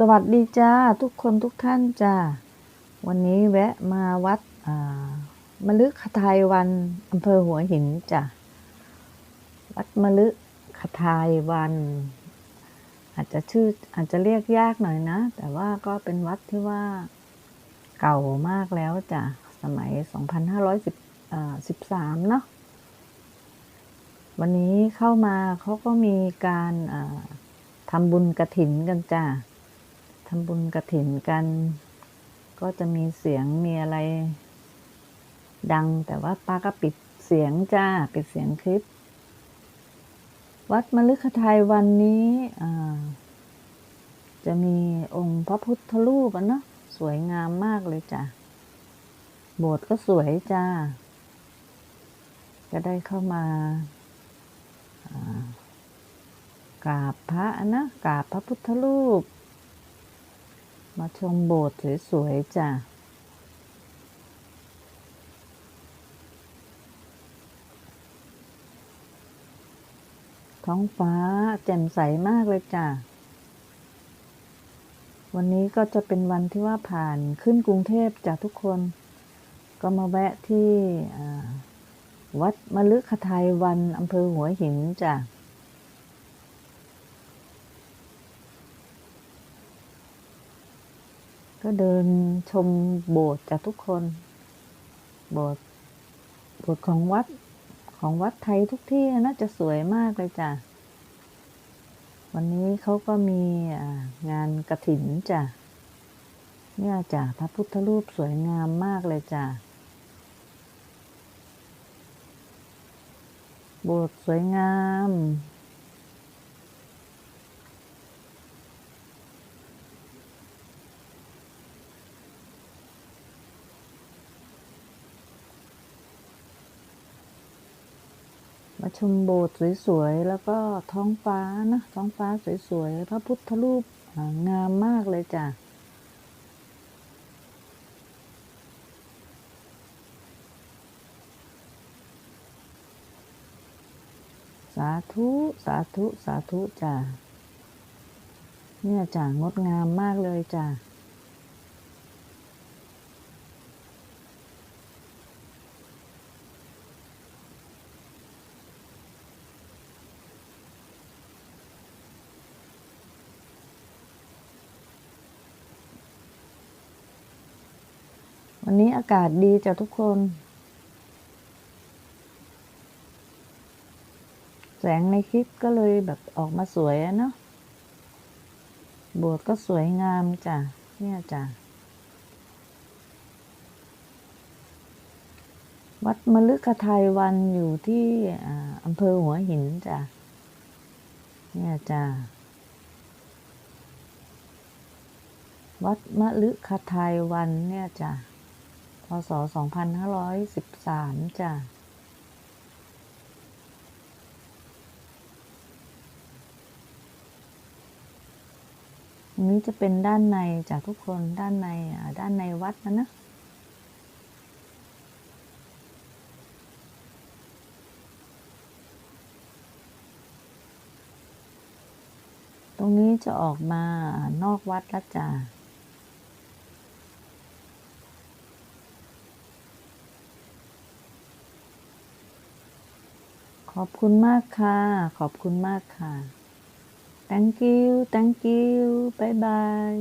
สวัสดีจ้าทุกคนทุกท่านจ้าวันนี้แวะมาวัดมะลึกคทายวันอำเภอหัวหินจ้ะวัดมะลึกคทายวัน อาจจะชื่ออาจจะเรียกยากหน่อยนะ แต่ว่าก็เป็นวัดที่ว่าเก่ามากแล้วจ้ะสมัย 2513 เนาะวันนี้เข้ามาเขาก็มีการทำบุญกระถินกันจ้า ทำบุญกระถินกัน ก็จะมีเสียงมีอะไร ดังแต่ว่าป้าก็ปิดเสียงจ้า ปิดเสียงคลิป วัดมฤคทายวันนี้จะมีองค์พระพุทธรูปอะเนาะสวยงามมากเลยจ้ะ โบสถ์ก็สวยจ้า ก็ได้เข้ามากราบพระนะกราบพระพุทธรูป มาชมโบสถ์สวยๆจ้ะท้องฟ้าแจ่มใสมากเลยจ้ะ วันนี้ก็จะเป็นวันที่ว่าผ่านขึ้นกรุงเทพจ้ะทุกคน ก็มาแวะที่วัดมะลึกคทยวันอำเภอหัวหินจ้ะ ก็เดินชมโบสถ์จากทุกคน โบสถ์โบสถ์ของวัดของวัดไทยทุกที่น่าจะสวยมากเลยจ้ะ วันนี้เขาก็มีงานกระถินจ้ะ เนี่ยจ้ะพระพุทธรูปสวยงามมากเลยจ้ะ โบสถ์สวยงาม มาชมโบสถ์สวยๆ แล้วก็ท้องฟ้านะ ท้องฟ้าสวยๆ พระพุทธรูปงามมากเลยจ้ะ สาธุ สาธุ สาธุจ้ะ เนี่ยจ้ะงดงามมากเลยจ้ะ วันนี้อากาศดีจ้ะทุกคน แสงในคลิปก็เลยแบบออกมาสวยอะเนาะบสถ์ก็สวยงามจ้ะ เนี่ยจ้ะ วัดมฤคทยวันอยู่ที่อำเภอหัวหินจ้ะ เนี่ยจ้ะวัดมฤคทายวันเนี่ยจ้ะ พศสองพันห้าร้อยสิบสามจ้ะอันนี้จะเป็นด้านในจากทุกคนด้านในด้านในวัดนะนะตรงนี้จะออกมานอกวัดล้วจ้ะ อบคุณมากค่ะ ขอบคุณมากค่ะ thank you thank you bye bye